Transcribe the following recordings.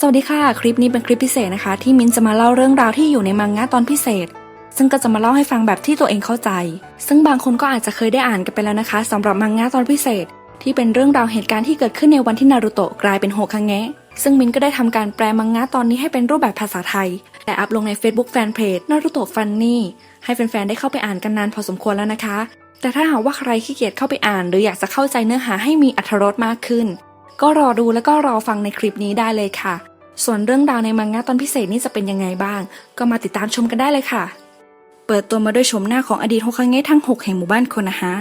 สวัสดีค่ะ คลิปนี้เป็นคลิปพิเศษนะคะ ที่มินจะมาเล่าเรื่องราวที่อยู่ในมังงะตอนพิเศษ ซึ่งก็จะมาเล่าให้ฟังแบบที่ตัวเองเข้าใจ ซึ่งบางคนก็อาจจะเคยได้อ่านกันไปแล้วนะคะสำหรับมังงะตอนพิเศษ ที่เป็นเรื่องราวเหตุการณ์ที่เกิดขึ้นในวันที่นารูโตะกลายเป็นโฮคังเงะซึ่งมินก็ได้ทำการแปลมังงะตอนนี้ให้เป็นรูปแบบภาษาไทยและอัพลงใน Facebook Fanpage นารูโตะฟันนี่ให้แฟนๆได้เข้าไปอ่านกันนานพอสมควรแล้วนะคะ แต่ถ้าหากว่าใครขี้เกียจเข้าไปอ่าน หรืออยากจะเข้าใจเนื้อหาให้มีอรรถรสมากขึ้น ก็รอดูแล้วก็รอฟังในคลิปนี้ได้เลยค่ะ ส่วนเรื่องราวในมังงะตอนพิเศษนี่จะเป็นยังไงบ้าง ก็มาติดตามชมกันได้เลยค่ะ เปิดตัวมาด้วยชมหน้าของอดีตโฮคังเงะทั้ง 6 แห่งหมู่บ้านโคนนะฮะ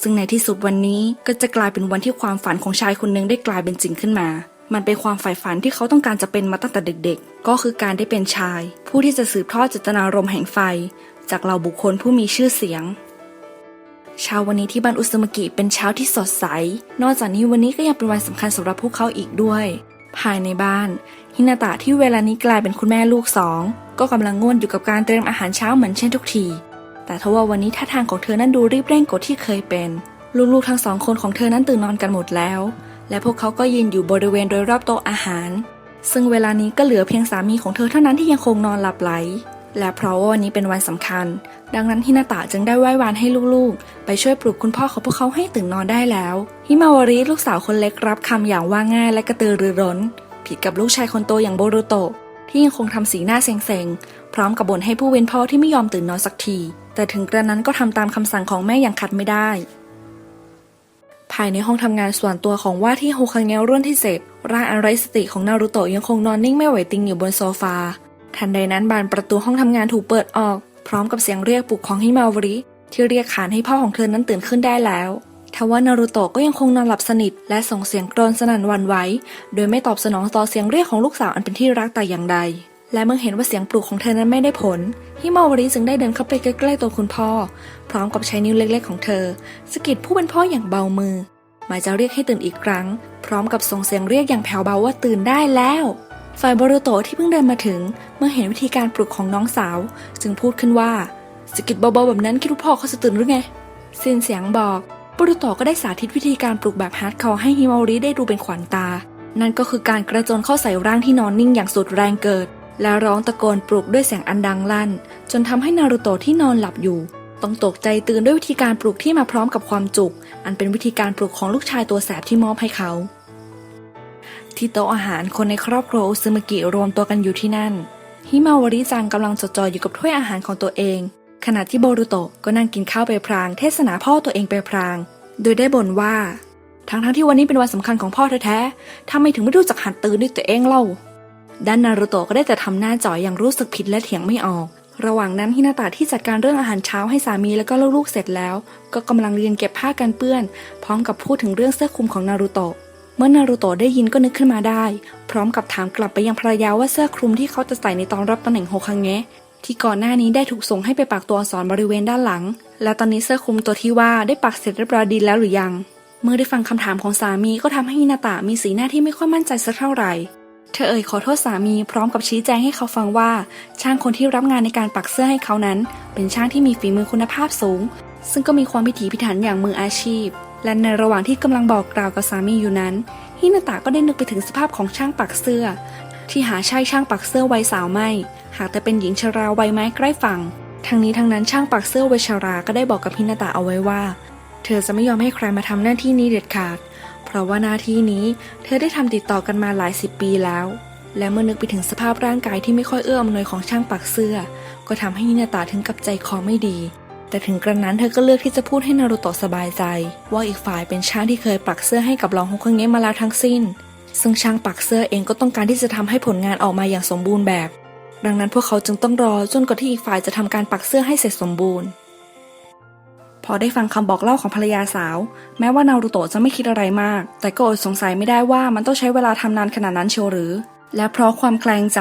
ซึ่งในที่สุดวันนี้ก็จะกลายเป็นวันที่ความฝันของชายคนหนึ่งได้กลายเป็นจริงขึ้นมา มันเป็นความใฝ่ฝันที่เขาต้องการจะเป็นมาตั้งแต่เด็ก ๆ ก็คือการได้เป็นชาย ผู้ที่จะสืบทอดเจตนารมณ์แห่งไฟ จากเหล่าบุคคลผู้มีชื่อเสียงเช้าวันนี้ที่บ้านอุซึมกิเป็นเช้าที่สดใส นอกจากนี้วันนี้ก็ยังเป็นวันสำคัญสำหรับพวกเขาอีกด้วย ภายในบ้าน ฮินาตะที่เวลานี้กลายเป็นคุณแม่ลูกสอง ก็กำลังง่วนอยู่กับการเตรียมอาหารเช้าเหมือนเช่นทุกที แต่ทว่าวันนี้ท่าทางของเธอนั้นดูรีบเร่งกว่าที่เคยเป็น ลูกๆทั้งสองคนของเธอนั้นตื่นนอนกันหมดแล้ว และพวกเขาก็ยืนอยู่บริเวณโดยรอบโต๊ะอาหาร ซึ่งเวลานี้ก็เหลือเพียงสามีของเธอเท่านั้นที่ยังคงนอนหลับไหล และเพราะว่าวันนี้เป็นวันสำคัญ ดังนั้นฮินาตะจึงได้ไหว้วานให้ลูกๆ ไปช่วยปลุกคุณพ่อของพวกเขาให้ตื่นนอนได้แล้วฮิมาวาริลูกสาวคนเล็กรับคำอย่างว่าง่ายและกระตือรือร้น ผิดกับลูกชายคนโตอย่างโบรุโตะที่ยังคงทำสีหน้าเซ็งๆ พร้อมกับบ่นให้ผู้เป็นพ่อที่ไม่ยอมตื่นนอนสักที แต่ถึงกระนั้นก็ทำตามคำสั่งของแม่อย่างขัดไม่ได้ ภายในห้องทำงานส่วนตัวของว่าที่โฮคังเงะรุ่นที่เสร็จร่างอันไร้สติของนารูโตะยังคงนอนนิ่งไม่ไหวติงอยู่บนโซฟา ทันใดนั้นบานประตูห้องทำงานถูกเปิดออก พร้อมกับเสียงเรียกปลุกของฮิมาวริที่เรียกขานให้พ่อของเธอนั้นตื่นขึ้นได้แล้วทว่านารูโตะก็ยังคงนอนหลับสนิท และส่งเสียงกรนสนั่นวันไหวโดยไม่ตอบสนองต่อเสียงเรียกของลูกสาวอันเป็นที่รักแต่อย่างใด และเมื่อเห็นว่าเสียงปลุกของเธอนั้นไม่ได้ผลฮิมาวริจึงได้เดินเข้าไปใกล้ๆตัวคุณพ่อ พร้อมกับใช้นิ้วเล็กๆของเธอสกิดผู้เป็นพ่ออย่างเบามือหมายจะเรียกให้ตื่นอีกครั้ง พร้อมกับส่งเสียงเรียกอย่างแผ่วเบาว่าตื่นได้แล้ว ฝ่ายบรูโตที่เพิ่งเดินมาถึง เมื่อเห็นวิธีการปลุกของน้องสาว จึงพูดขึ้นว่าสกิดเบาๆแบบนั้นคิดว่าพ่อเขาจะตื่นหรือไงสิ้นเสียงบอกบรูโตก็ได้สาธิตวิธีการปลุกแบบฮาร์ดคอร์ให้ฮิมาริได้ดูเป็นขวัญตา นั่นก็คือการกระโจนเข้าใส่ร่างที่นอนนิ่งอย่างสุดแรงเกิด และร้องตะโกนปลุกด้วยเสียงอันดังลั่น จนทำให้นารูโตที่นอนหลับอยู่ ต้องตกใจตื่นด้วยวิธีการปลุกที่มาพร้อมกับความจุก อันเป็นวิธีการปลุกของลูกชายตัวแสบที่มอบให้เขา ที่โต๊ะอาหารคนในครอบครัวอุซึมกิรวมตัวกันอยู่ที่นั่น ฮิมาวาริจังกำลังจดจ่ออยู่กับถ้วยอาหารของตัวเอง ขณะที่โบรุโตะก็นั่งกินข้าวไปพราง เทศนาพ่อตัวเองไปพราง โดยได้บ่นว่า ทั้งๆที่วันนี้เป็นวันสำคัญของพ่อแท้ๆทำไมถึงไม่รู้จักหัดตื่นด้วยตัวเองเล่าด้านนารุโตะก็ได้แต่ทำหน้าจ่อยอย่างรู้สึกผิดและเถียงไม่ออก ระหว่างนั้นฮินาตะที่จัดการเรื่องอาหารเช้าให้สามีแล้วก็ลูกๆเสร็จแล้ว ก็กำลังเรียนเก็บผ้ากันเปื้อน พร้อมกับพูดถึงเรื่องเสื้อคลุมของนารุโตะ เมื่อนารูโตะได้ยินก็นึกขึ้นมาได้ พร้อมกับถามกลับไปยังภรรยาว่าเสื้อคลุมที่เขาจะใส่ในตอนรับตำแหน่งโฮคังเงะที่ก่อนหน้านี้ได้ถูกส่งให้ไปปักตัวอักษรบริเวณด้านหลัง และตอนนี้เสื้อคลุมตัวที่ว่าได้ปักเสร็จเรียบร้อยดีแล้วหรือยัง เมื่อได้ฟังคำถามของสามีก็ทำให้ฮินาตะมีสีหน้าที่ไม่ค่อยมั่นใจสักเท่าไหร่ เธอเอ่ยขอโทษสามีพร้อมกับชี้แจงให้เขาฟังว่า ช่างคนที่รับงานในการปักเสื้อให้เขานั้น เป็นช่างที่มีฝีมือคุณภาพสูง ซึ่งก็มีความพิถีพิถันอย่างมืออาชีพ และในระหว่างที่กำลังบอกกล่าวกับสามีอยู่นั้น ฮินาตะก็ได้นึกไปถึงสภาพของช่างปักเสื้อ ที่หาใช่ช่างปักเสื้อวัยสาวไม่ หากแต่เป็นหญิงชราวัยไม้ใกล้ฝั่งทั้งนี้ทั้งนั้นช่างปักเสื้อวัยชราก็ได้บอกกับฮินาตะเอาไว้ว่า เธอจะไม่ยอมให้ใครมาทำหน้าที่นี้เด็ดขาด เพราะว่าหน้าที่นี้เธอได้ทำติดต่อกันมาหลายสิบปีแล้ว และเมื่อนึกไปถึงสภาพร่างกายที่ไม่ค่อยเอื้ออำนวยของช่างปักเสื้อ ก็ทำให้ฮินาตะถึงกับใจคอไม่ดี แต่ถึงกระนั้นเธอก็เลือกที่จะพูดให้นารูโตะสบายใจ ว่าอีกฝ่ายเป็นช่างที่เคยปักเสื้อให้กับรองฮกคังเงะมาแล้วทั้งสิ้น ซึ่งช่างปักเสื้อเองก็ต้องการที่จะทำให้ผลงานออกมาอย่างสมบูรณ์แบบ ดังนั้นพวกเขาจึงต้องรอจนกว่าที่อีกฝ่ายจะทำการปักเสื้อให้เสร็จสมบูรณ์ พอได้ฟังคำบอกเล่าของภรรยาสาว แม้ว่านารูโตะจะไม่คิดอะไรมาก แต่ก็อดสงสัยไม่ได้ว่ามันต้องใช้เวลาทำนานขนาดนั้นเชียวหรือและเพราะความแคลงใจ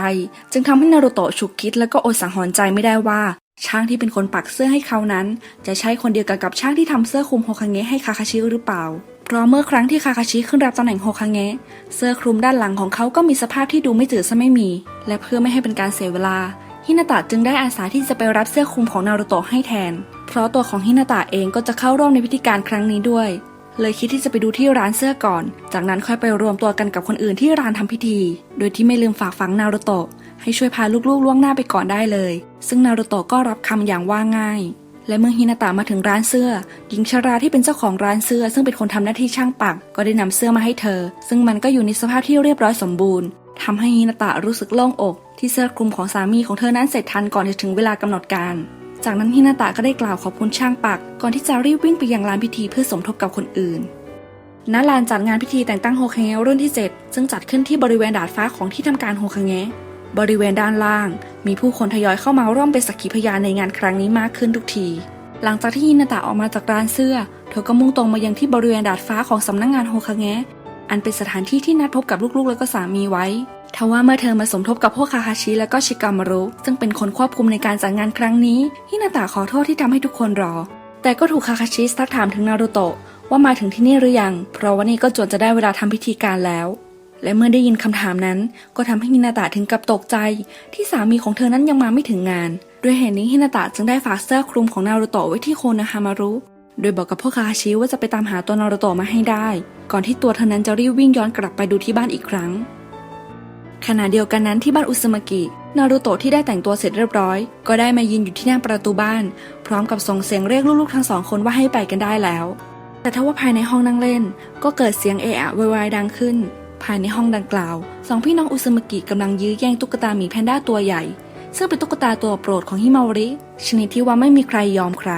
จึงทำให้นารูโตะฉุกคิดและก็อดสังหรณ์ใจไม่ได้ว่า ช่างที่เป็นคนปักเสื้อให้เขานั้น จะใช่คนเดียวกันกับช่างที่ทำเสื้อคลุมโฮคังเงะให้คาคาชิหรือเปล่า เพราะเมื่อครั้งที่คาคาชิขึ้นรับตำแหน่งโฮคังเงะเสื้อคลุมด้านหลังของเขาก็มีสภาพที่ดูไม่จืดซะไม่มี และเพื่อไม่ให้เป็นการเสียเวลาฮินาตะจึงได้อาสาที่จะไปรับเสื้อคลุมของนารูโตะให้แทน เพราะตัวของฮินาตะเองก็จะเข้าร่วมในพิธีการครั้งนี้ด้วย เลยคิดที่จะไปดูที่ร้านเสื้อก่อน จากนั้นค่อยไปรวมตัวกันกับคนอื่นที่ร้านทำพิธี โดยที่ไม่ลืมฝากฝังนารุโตะ ให้ช่วยพาลูกๆล่วงหน้าไปก่อนได้เลย ซึ่งนารุโตะก็รับคำอย่างว่าง่าย และเมื่อฮินาตะมาถึงร้านเสื้อ หญิงชราที่เป็นเจ้าของร้านเสื้อ ซึ่งเป็นคนทำหน้าที่ช่างปัก ก็ได้นำเสื้อมาให้เธอ ซึ่งมันก็อยู่ในสภาพที่เรียบร้อยสมบูรณ์ทำให้ฮินาตะรู้สึกโล่งอก ที่เสื้อคลุมของสามีของเธอนั้นเสร็จทันก่อนจะถึงเวลากำหนดการจากนั้นฮินาตะก็ได้กล่าวขอบคุณช่างปัก ก่อนที่จะรีบวิ่งไปยังลานพิธีเพื่อสมทบกับคนอื่น ณ ลานจัดงานพิธีแต่งตั้งโฮคังเงะรุ่นที่ 7 ซึ่งจัดขึ้นที่บริเวณดาดฟ้าของที่ทำการโฮคังเงะ บริเวณด้านล่าง มีผู้คนทยอยเข้ามาร่วมเป็นสักขีพยานในงานครั้งนี้มากขึ้นทุกที หลังจากที่ฮินาตะออกมาจากร้านเสื้อ เธอก็มุ่งตรงมายังที่บริเวณดาดฟ้าของสำนักงงานโฮคังเงะอันเป็นสถานที่ที่นัดพบกับลูกๆ และก็สามีไว้ทว่าเมื่อเธอมาสมทบกับพวกคาฮาชิและก็ชิกามารุ ซึ่งเป็นคนควบคุมในการจัดงานครั้งนี้ฮินาตะขอโทษที่ทำให้ทุกคนรอ แต่ก็ถูกคาคาชิซักถามถึงนารูโตะว่ามาถึงที่นี่หรือยัง เพราะว่านี่ก็จวนจะได้เวลาทำพิธีการแล้ว และเมื่อได้ยินคำถามนั้น ก็ทำให้ฮินาตะถึงกับตกใจ ที่สามีของเธอนั้นยังมาไม่ถึงงาน ด้วยเหตุนี้ฮินาตะจึงได้ฝากเสื้อคลุมของนารูโตะไว้ที่โคนาฮามารุ โดยบอกกับพวกคาชิว่าจะไปตามหาตัวนารูโตะมาให้ได้ ก่อนที่ตัวเธอนั้นจะรีบวิ่งย้อนกลับไปดูที่บ้านอีกครั้ง ขณะเดียวกันนั้นที่บ้านอุซมากินารูโตะที่ได้แต่งตัวเสร็จเรียบร้อย ก็ได้มายืนอยู่ที่หน้าประตูบ้าน พร้อมกับส่งเสียงเรียกลูกๆทั้งสองคนว่าให้ไปกันได้แล้ว แต่ทว่าภายในห้องนั่งเล่น ก็เกิดเสียงเอะอะวยวายดังขึ้น ภายในห้องดังกล่าวสองพี่น้องอุซมกิกำลังยื้อแย่งตุ๊กตาหมีแพนด้าตัวใหญ่ ซึ่งเป็นตุ๊กตาตัวโปรดของฮิมาวริ ชนิดที่ว่าไม่มีใครยอมใคร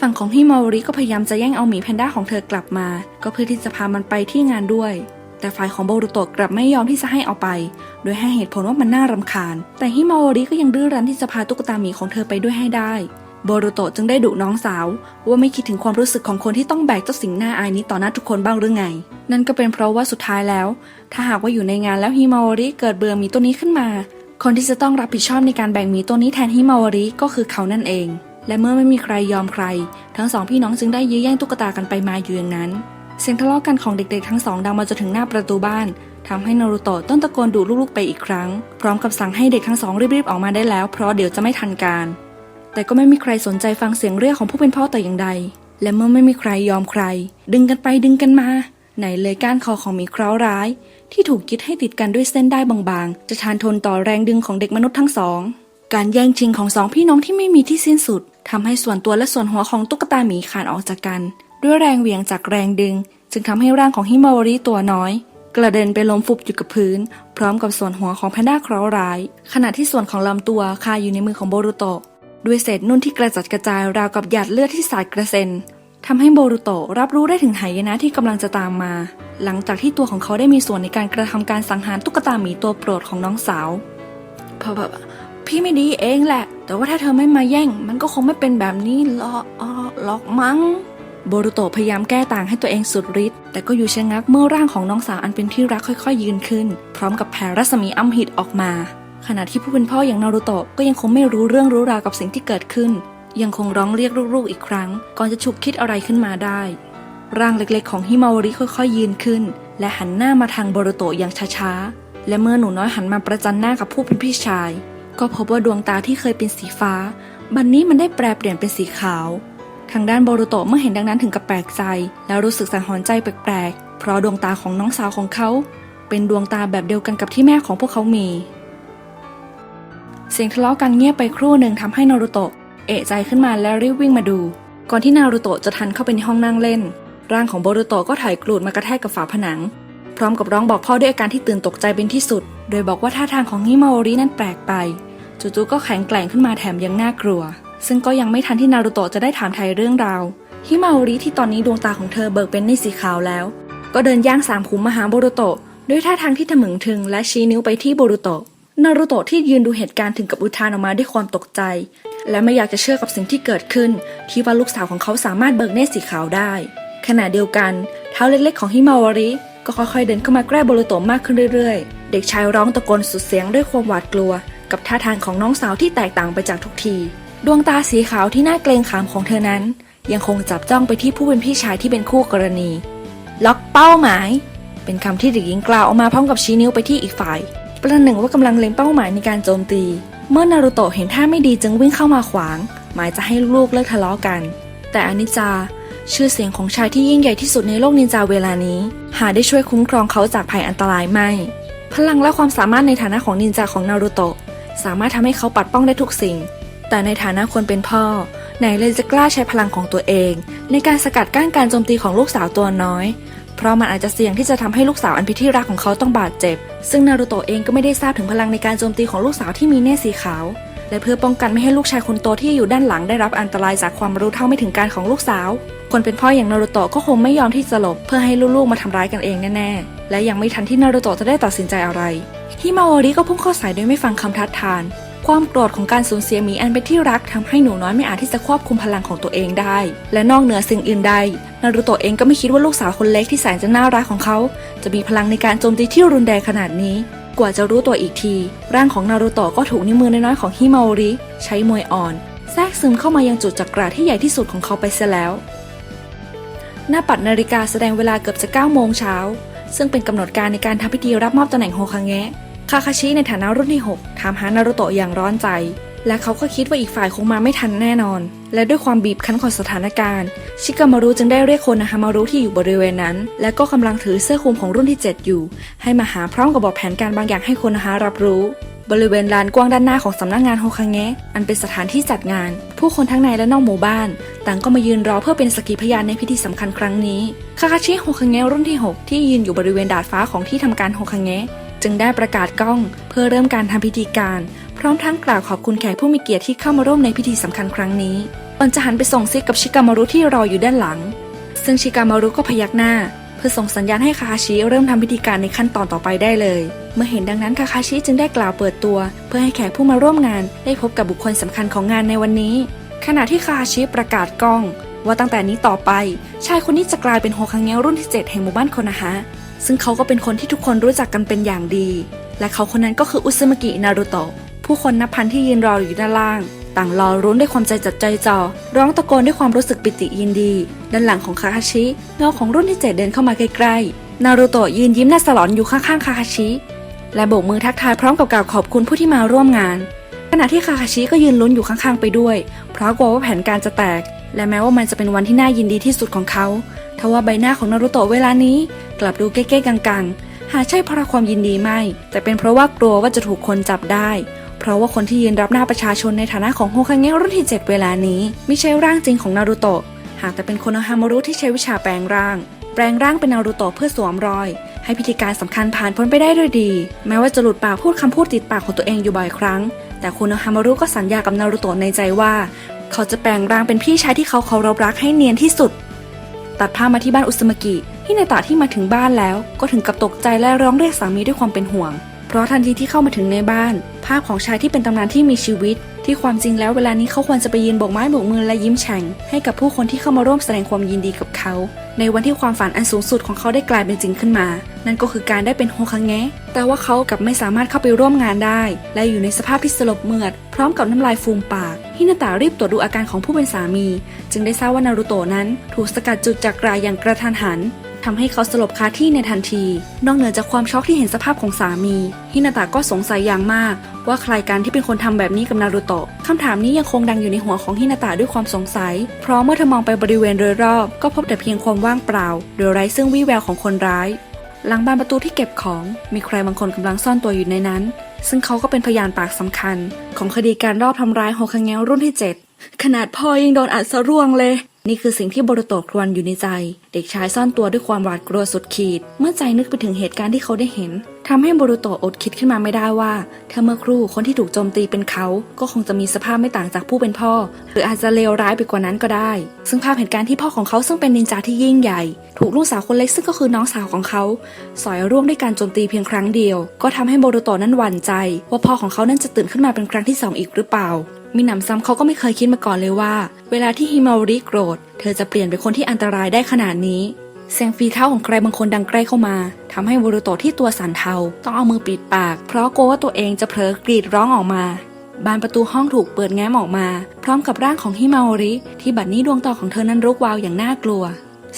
ฝั่งของฮิมาวริก็พยายามจะแย่งเอาหมีแพนด้าของเธอกลับมา ก็เพื่อที่จะพามันไปที่งานด้วย แต่ฝ่ายของโบรุโตะกลับไม่ยอมที่จะให้เอาไป โดยให้เหตุผลว่ามันน่ารำคาญ แต่ฮิมาวริก็ยังดื้อรั้นที่จะพาตุ๊กตาหมีของเธอไปด้วยให้ได้ โบรุโตจึงได้ดุน้องสาว ว่าไม่คิดถึงความรู้สึกของคนที่ต้องแบกเจ้าสิ่งน่าอายนี้ต่อหน้าทุกคนบ้างหรือไง นั่นก็เป็นเพราะว่าสุดท้ายแล้ว ถ้าหากว่าอยู่ในงานแล้วฮิมาวริเกิดเบื่อมีตัวนี้ขึ้นมา คนที่จะต้องรับผิดชอบในการแบ่งมีตัวนี้แทนฮิมาวริก็คือเขานั่นเอง และเมื่อไม่มีใครยอมใคร ทั้งสองพี่น้องจึงได้ยื้อแย่งตุ๊กตากันไปมาอยู่อย่างนั้น เสียงทะเลาะกันของเด็กๆ ทั้งสองดังมาจนถึงหน้าประตูบ้านทำให้นารูโตะต้องตะโกนดุลูกๆไปอีกครั้ง พร้อมกับสั่งให้เด็กทั้งสองรีบๆออกมาได้แล้ว เพราะเดี๋ยวจะไม่ทันการ แต่ก็ไม่มีใครสนใจฟังเสียงเรียกของผู้เป็นพ่อแต่อย่างใด และเมื่อไม่มีใครยอมใคร ดึงกันไปดึงกันมา ไหนเลยก้านคอของหมีเคราะห์ร้าย ที่ถูกยึดให้ติดกันด้วยเส้นได้บางๆ จะทานทนต่อแรงดึงของเด็กมนุษย์ทั้งสอง การแย่งชิงของสองพี่น้องที่ไม่มีที่สิ้นสุดทำให้ส่วนตัวและส่วนหัวของตุ๊กตาหมีขาดออกจากกัน ด้วยแรงเหวี่ยงจากแรงดึง จึงทำให้ร่างของฮิมาวริตัวน้อยกระเด็นไปล้มฟุบอยู่กับพื้น พร้อมกับส่วนหัวของแพนด้าเคราะห์ร้าย ขณะที่ส่วนของลำตัวคาอยู่ในมือของโบรุโตะ ด้วยเศษนุ่นที่กระจัดกระจายราวกับหยาดเลือดที่สาดกระเซ็นทำให้โบรุโตะรับรู้ได้ถึงหายนะที่กำลังจะตามมา หลังจากที่ตัวของเขาได้มีส่วนในการกระทำการสังหารตุ๊กตาหมีตัวโปรดของน้องสาวพอแบบพี่ไม่ดีเองแหละ แต่ว่าถ้าเธอไม่มาแย่ง มันก็คงไม่เป็นแบบนี้หรอกหรอกมั้งโบรุโตะพยายามแก้ต่างให้ตัวเองสุดฤทธิ์แต่ก็อยู่ชะงักเมื่อร่างของน้องสาวอันเป็นที่รักค่อยๆยืนขึ้น พร้อมกับแผ่รัศมีอำหิตออกมา ขณะที่ผู้เป็นพ่ออย่างนารูโตะก็ยังคงไม่รู้เรื่องรู้ราวกับสิ่งที่เกิดขึ้น ยังคงร้องเรียกลูกๆอีกครั้ง ก่อนจะฉุกคิดอะไรขึ้นมาได้ ร่างเล็กๆ ของฮิมาวริค่อยๆ ยืนขึ้น และหันหน้ามาทางโบรุโตะอย่างช้าๆ และเมื่อหนูน้อยหันมาประจันหน้ากับผู้เป็นพี่ชาย ก็พบว่าดวงตาที่เคยเป็นสีฟ้า บัดนนี้มันได้แปลเปลี่ยนเป็นสีขาว ทางด้านโบรุโตะเมื่อเห็นดังนั้นถึงกับแปลกใจ แล้วรู้สึกสังหรณ์ใจแปลกๆ เพราะดวงตาของน้องสาวของเขา เป็นดวงตาแบบเดียวกันกับที่แม่ของพวกเขามี เสียงทะเลาะกันเงียบไปครู่หนึ่งทำให้นารูโตะเอะใจขึ้นมาแล้วรีบวิ่งมาดู ก่อนที่นารูโตะจะทันเข้าไปในห้องนั่งเล่น ร่างของโบรุโตะก็ถอยกรูดมากระแทกกับฝาผนัง พร้อมกับร้องบอกพ่อด้วยอาการที่ตื่นตกใจเป็นที่สุด โดยบอกว่าท่าทางของฮิมาโอรินั้นแปลกไปจู่ๆก็แข็งแกร่งขึ้นมาแถมยังน่ากลัว ซึ่งก็ยังไม่ทันที่นารูโตะจะได้ถามไทยเรื่องราวฮิมาโอริที่ตอนนี้ดวงตาของเธอเบิกเป็นในสีขาวแล้ว ก็เดินย่างสามขุมมาหาโบรุโตะด้วยท่าทางที่ทะมึงถึงและชี้นิ้วไปที่โบรุโตะ นารูโตะที่ยืนดูเหตุการณ์ถึงกับอุทานออกมาด้วยความตกใจ และไม่อยากจะเชื่อกับสิ่งที่เกิดขึ้น ที่ว่าลูกสาวของเขาสามารถเบิกเนตรสีขาวได้ ขณะเดียวกันเท้าเล็กๆของฮิมาวาริก็ค่อยๆเดินเข้ามาใกล้โบรุโตะมากขึ้นเรื่อยๆ เด็กชายร้องตะโกนสุดเสียงด้วยความหวาดกลัว กับท่าทางของน้องสาวที่แตกต่างไปจากทุกที ดวงตาสีขาวที่น่าเกรงขามของเธอนั้น ยังคงจับจ้องไปที่ผู้เป็นพี่ชายที่เป็นคู่กรณี ล็อกเป้าหมาย เป็นคำที่เด็กหญิงกล่าวออกมาพร้อมกับชี้นิ้วไปที่อีกฝ่าย ประหนึ่งว่ากำลังเล็งเป้าหมายในการโจมตี เมื่อนารูโตะเห็นท่าไม่ดีจึงวิ่งเข้ามาขวาง หมายจะให้ลูกเลิกทะเลาะกัน แต่อนิจจาชื่อเสียงของชายที่ยิ่งใหญ่ที่สุดในโลกนินจาเวลานี้ หาได้ช่วยคุ้มครองเขาจากภัยอันตรายไม่ พลังและความสามารถในฐานะของนินจาของนารูโตะสามารถทำให้เขาปัดป้องได้ทุกสิ่ง แต่ในฐานะคนเป็นพ่อไหนเลยจะกล้าใช้พลังของตัวเอง ในการสกัดกั้นการโจมตีของลูกสาวตัวน้อย เพราะมันอาจจะเสี่ยงที่จะทำให้ลูกสาวอันเป็นที่รักของเขาต้องบาดเจ็บ ซึ่งนารูโตะเองก็ไม่ได้ทราบถึงพลังในการโจมตีของลูกสาวที่มีเนตรสีขาว และเพื่อป้องกันไม่ให้ลูกชายคนโตที่อยู่ด้านหลังได้รับอันตรายจากความรู้เท่าไม่ถึงการของลูกสาว คนเป็นพ่ออย่างนารูโตะก็คงไม่ยอมที่จะหลบเพื่อให้ลูกๆมาทำร้ายกันเองแน่ๆ และยังไม่ทันที่นารูโตะจะได้ตัดสินใจอะไรฮิมาโอริก็พุ่งเข้าใส่โดยไม่ฟังคำทัดทาน ความโกรธของการสูญเสียหมีอันเป็นที่รักทำให้หนูน้อยไม่อาจที่จะควบคุมพลังของตัวเองได้ และนอกเหนือสิ่งอื่นใด นารูโตะเองก็ไม่คิดว่าลูกสาวคนเล็กที่แสนจะน่ารักของเขา จะมีพลังในการโจมตีที่รุนแรงขนาดนี้ กว่าจะรู้ตัวอีกที ร่างของนารูโตะก็ถูกนิ้วมือน้อยๆของฮิมาโอริใช้มวยอ่อน แทรกซึมเข้ามายังจุดจักราที่ใหญ่ที่สุดของเขาไปเสียแล้ว หน้าปัดนาฬิกาแสดงเวลาเกือบจะ9โมงเช้าซึ่งเป็นกำหนดการในการทำพิธีรับมอบตำแหน่งโฮคังเงะ คาคาชิในฐานะรุ่นที่ 6 ถามหานารุโตะอย่างร้อนใจ และเขาก็คิดว่าอีกฝ่ายคงมาไม่ทันแน่นอน และด้วยความบีบคั้นของสถานการณ์ ชิกามารุจึงได้เรียกคนาฮามารุที่อยู่บริเวณนั้น และก็กำลังถือเสื้อคลุมของรุ่นที่ 7 อยู่ ให้มาหาพร้อมกับบอกแผนการบางอย่างให้คนาฮารับรู้ บริเวณลานกว้างด้านหน้าของสำนักงานโฮคังเงะอันเป็นสถานที่จัดงาน ผู้คนทั้งในและนอกหมู่บ้าน ต่างก็มายืนรอเพื่อเป็นสกขีพยานในพิธีสำคัญครั้งนี้คาคาชิโฮคังเงะรุ่นที่ 6 ที่ยืนอยู่บริเวณดาดฟ้าของที่ทำการโฮคังเงะ จึงได้ประกาศกล้องเพื่อเริ่มการทำพิธีการ พร้อมทั้งกล่าวขอบคุณแขกผู้มีเกียรติที่เข้ามาร่วมในพิธีสำคัญครั้งนี้ตอนจะหันไปส่งซิกกับชิกามารุที่รออยู่ด้านหลัง ซึ่งชิกามารุก็พยักหน้า เพื่อส่งสัญญาณให้คาคาชิเริ่มทำพิธีการในขั้นตอนต่อไปได้เลย เมื่อเห็นดังนั้นคาคาชิจึงได้กล่าวเปิดตัว เพื่อให้แขกผู้มาร่วมงานได้พบกับบุคคลสำคัญของงานในวันนี้ ขณะที่คาคาชิประกาศกล้องว่าตั้งแต่นี้ต่อไป ชายคนนี้จะกลายเป็นโฮคังเงะรุ่นที่ 7 แห่งหมู่บ้านโคนาฮะ ซึ่งเขาก็เป็นคนที่ทุกคนรู้จักกันเป็นอย่างดี และเขาคนนั้นก็คืออุซึมกินารุโตะผู้คนนับพันที่ยืนรออยู่ด้านล่าง ต่างรอรุ้นด้วยความใจจัดใจจ่อร้องตะโกนด้วยความรู้สึกปิติยินดี ด้านหลังของคาคาชิเงาของรุ่นที่เจ็ดเดินเข้ามาใกล้ๆนารูโตะยืนยิ้มหน้าสลอนอยู่ข้างๆคาคาชิ และโบกมือทักทายพร้อมกับกล่าวขอบคุณผู้ที่มาร่วมงาน ขณะที่คาคาชิก็ยืนลุ้นอยู่ข้างๆไปด้วย เพราะกลัวว่าแผนการจะแตก และแม้ว่ามันจะเป็นวันที่น่ายินดีที่สุดของเขาทว่าใบหน้าของนารูโตะเวลานี้ กลับดูเก้ๆกังๆ หาใช่เพราะความยินดีไม่ แต่เป็นเพราะว่ากลัวว่าจะถูกคนจับได้ เพราะว่าคนที่ยืนรับหน้าประชาชนในฐานะของโฮคังเงะรุ่นที่ 7 เวลานี้ ไม่ใช่ร่างจริงของนารูโตะ หากแต่เป็นคนฮามารุที่ใช้วิชาแปลงร่าง แปลงร่างเป็นนารูโตะเพื่อสวมรอย ให้พิธีการสำคัญผ่านพ้นไปได้ด้วยดี แม้ว่าจะหลุดปากพูดคำพูดติดปากของตัวเองอยู่บ่อยครั้ง แต่คโนฮามารุก็สัญญากับนารูโตะในใจว่า เขาจะแปลงร่างเป็นพี่ชายที่เขาเคารพรักให้เนียนที่สุด ตัดภาพมาที่บ้านอุสมากิฮินาตะที่มาถึงบ้านแล้ว ก็ถึงกับตกใจและร้องเรียกสามีด้วยความเป็นห่วง เพราะทันทีที่เข้ามาถึงในบ้าน ภาพของชายที่เป็นตำนานที่มีชีวิต ที่ความจริงแล้วเวลานี้เขาควรจะไปยืนโบกไม้โบกมือและยิ้มแฉ่งให้กับผู้คนที่เข้ามาร่วมแสดงความยินดีกับเขา ในวันที่ความฝันอันสูงสุดของเขาได้กลายเป็นจริงขึ้นมา นั่นก็คือการได้เป็นโฮคังเงะแต่ว่าเขากลับไม่สามารถเข้าไปร่วมงานได้ และอยู่ในสภาพที่สลบเมือดพร้อมกับน้ำลายฟูมปาก ฮินาตะรีบตรวจดูอาการของผู้เป็นสามี จึงได้ทราบว่านารูโตะนั้น ถูกสกัดจุดจากรายอย่างกระทันหันทำให้เขาสลบคาที่ในทันที นอกเหนือจากความช็อกที่เห็นสภาพของสามี ฮินาตะก็สงสัยอย่างมาก ว่าใครกันที่เป็นคนทำแบบนี้กับนารูโตะคำถามนี้ยังคงดังอยู่ในหัวของฮินาตะด้วยความสงสัย เพราะเมื่อเธอมองไปบริเวณโดยรอบ ก็พบแต่เพียงความว่างเปล่า โดยไร้ซึ่งวี่แววของคนร้าย หลังบานประตูที่เก็บของ มีใครบางคนกำลังซ่อนตัวอยู่ในนั้น ซึ่งเขาก็เป็นพยานปากสำคัญ ของคดีการรอบทำร้ายโฮคังแงวรุ่นที่ 7 ขนาดพ่อยังโดนอัดสะร่วงเลย นี่คือสิ่งที่โบรุโตะครวญอยู่ในใจ เด็กชายซ่อนตัวด้วยความหวาดกลัวสุดขีด เมื่อใจนึกไปถึงเหตุการณ์ที่เขาได้เห็นทำให้โบรุโตะอดคิดขึ้นมาไม่ได้ว่าถ้าเมื่อครู่คนที่ถูกโจมตีเป็นเขา ก็คงจะมีสภาพไม่ต่างจากผู้เป็นพ่อ หรืออาจจะเลวร้ายไปกว่านั้นก็ได้ ซึ่งภาพเหตุการณ์ที่พ่อของเขาซึ่งเป็นนินจาที่ยิ่งใหญ่ ถูกลูกสาวคนเล็กซึ่งก็คือน้องสาวของเขา สอยร่วงด้วยการโจมตีเพียงครั้งเดียว ก็ทำให้โบรุโตะนั้นหวั่นใจ ว่าพ่อของเขานั้นจะตื่นขึ้นมาเป็นครั้งที่สองอีกหรือเปล่า มีหนำซ้ำเขาก็ไม่เคยคิดมาก่อนเลยว่า เวลาที่ฮิมาริโกรธ เธอจะเปลี่ยนเป็นคนที่อันตรายได้ขนาดนี้เสียงฝีเท้าของใครบางคนดังใกล้เข้ามาทำให้วรุโตะที่ตัวสั่นเทา ต้องเอามือปิดปาก เพราะกลัวว่าตัวเองจะเผลอกรีดร้องออกมา บานประตูห้องถูกเปิดแง้มออกมา พร้อมกับร่างของฮิมาโอริ ที่บัดนี้ดวงตาของเธอนั้นรุกวาวอย่างน่ากลัว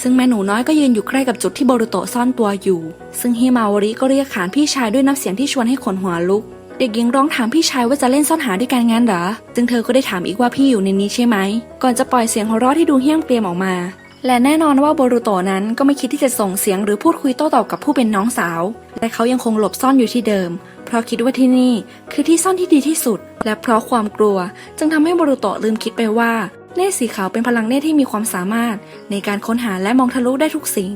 ซึ่งแม่หนูน้อยก็ยืนอยู่ใกล้กับจุดที่โบรุโตะซ่อนตัวอยู่ ซึ่งฮิมาโอริก็เรียกขานพี่ชายด้วยน้ำเสียงที่ชวนให้ขนหัวลุก เด็กหญิงร้องถามพี่ชายว่าจะเล่นซ่อนหาด้วยกันงั้นเหรอซึ่งเธอก็ได้ถามอีกว่าพี่อยู่ในนี้ใช่ไหม ก่อนจะปล่อยเสียงหัวเราะที่ดูเหี้ยมเกรียมออกมา และแน่นอนว่าโบรูโตนั้นก็ไม่คิดที่จะส่งเสียงหรือพูดคุยโต้ตอบกับผู้เป็นน้องสาวและเขายังคงหลบซ่อนอยู่ที่เดิม เพราะคิดว่าที่นี่คือที่ซ่อนที่ดีที่สุด และเพราะความกลัว จึงทำให้โบรูโตลืมคิดไปว่าเนตรสีขาวเป็นพลังเนตรที่มีความสามารถ ในการค้นหาและมองทะลุได้ทุกสิ่ง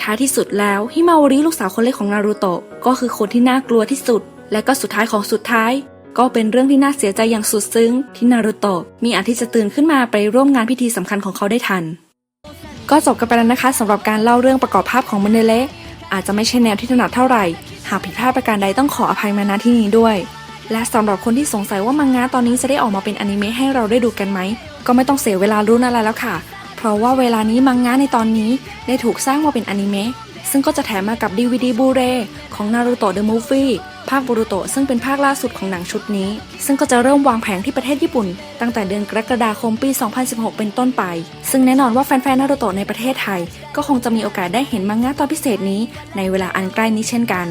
ท้ายที่สุดแล้วฮิมาวาริลูกสาวคนเล็กของนารูโตะก็คือคนที่น่ากลัวที่สุด และก็สุดท้ายของสุดท้าย ก็เป็นเรื่องที่น่าเสียใจอย่างสุดซึ้ง ที่นารูโตะมีอาจที่จะตื่นขึ้นมาไปร่วมงานพิธีสำคัญของเขาได้ทัน ก็จบกันไปแล้วนะคะสำหรับการเล่าเรื่องประกอบภาพของมันเดเละอาจจะไม่ใช่แนวที่ถนัดเท่าไหร่ หากผิดพลาดประการใดต้องขออภัยมาณที่นี้ด้วย และสำหรับคนที่สงสัยว่ามังงะตอนนี้จะได้ออกมาเป็นอนิเมะให้เราได้ดูกันไหม ก็ไม่ต้องเสียเวลารุ้นอะไรแล้วค่ะ เพราะว่าเวลานี้มังงะในตอนนี้ได้ถูกสร้างมาเป็นอนิเมะซึ่งก็จะแถมมากับ DVD บูเรของ Naruto The Movie ภาคบูรุโตะซึ่งเป็นภาคล่าสุดของหนังชุดนี้ ซึ่งก็จะเริ่มวางแผงที่ประเทศญี่ปุ่น ตั้งแต่เดือนกรกฎาคมปี 2016 เป็นต้นไป ซึ่งแน่นอนว่าแฟนๆนารูโตะในประเทศไทย ก็คงจะมีโอกาสได้เห็นมังงะตอนพิเศษนี้ ในเวลาอันใกล้นี้เช่นกัน